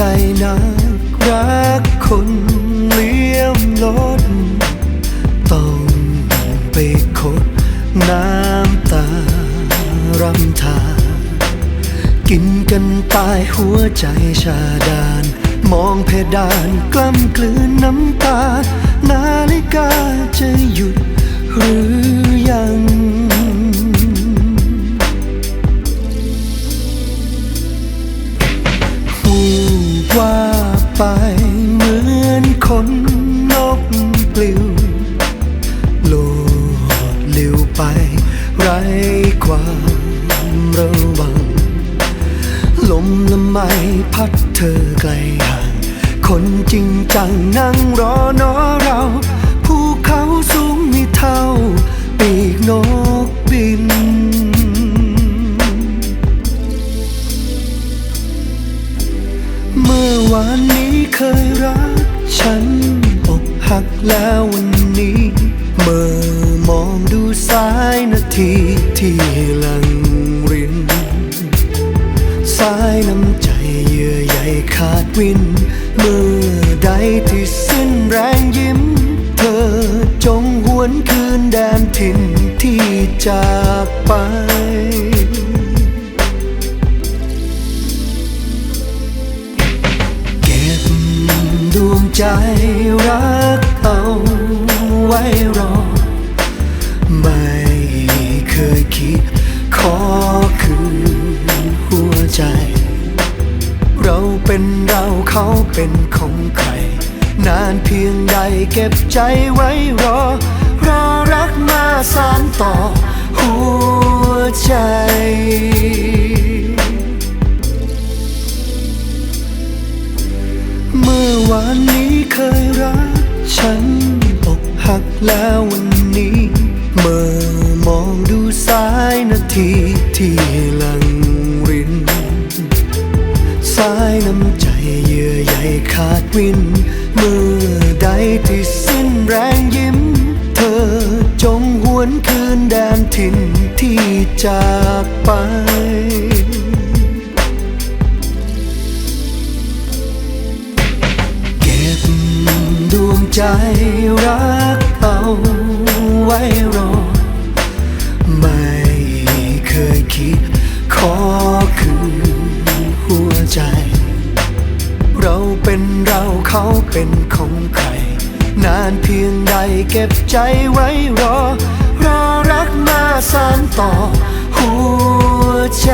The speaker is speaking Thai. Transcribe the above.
ใจนักรักคนเลี้ยมลดต้องไปคดน้ำตารำทา กินกันตายหัวใจชาดาน มองเพดานกล้ำกลืนน้ำตา นาฬิกาจะหยุดหรือ หูว่าไปเหมือนคนนกปลิวโลดเร็วไป ไรความระวัง ลมละไมพัดเธอไกลห่าง คนจริงจังนั่งรอนอเรา ภูเขาสูงไม่เท่า ปีก แล้ววันนี้เมื่อมองดูสายนาทีที่ลังริน สายน้ำใจเยื่อใยขาดวิน เมื่อใดที่สิ้นแรงยิ้ม เธอจงหวนคืนแดนถิ่นที่จากไปเก็บดวงใจ ว้รอ ไม่เคยคิด ขอคืนหัวใจ เราเป็นเราเขาเป็นของใคร นานเพียงใดเก็บใจไว้รอ รอรักมาสานต่อ หัวใจเมื่อวานนี้เคยรักฉัน หักแล้ววันนี้เมื่อมองดูสายนาทีที่ลังริน สายน้ำใจเยื่อใยขาดวิน เมื่อใดที่สิ้นแรงยิ้ม เธอจงหวนคืนแดนถิ่นที่จากไป ดวงใจรักเอาไว้รอ ไม่เคยคิด ขอคืนหัวใจ เราเป็นเราเขาเป็นของใคร นานเพียงใดเก็บใจไว้รอ รอรักมาสานต่อหัวใจ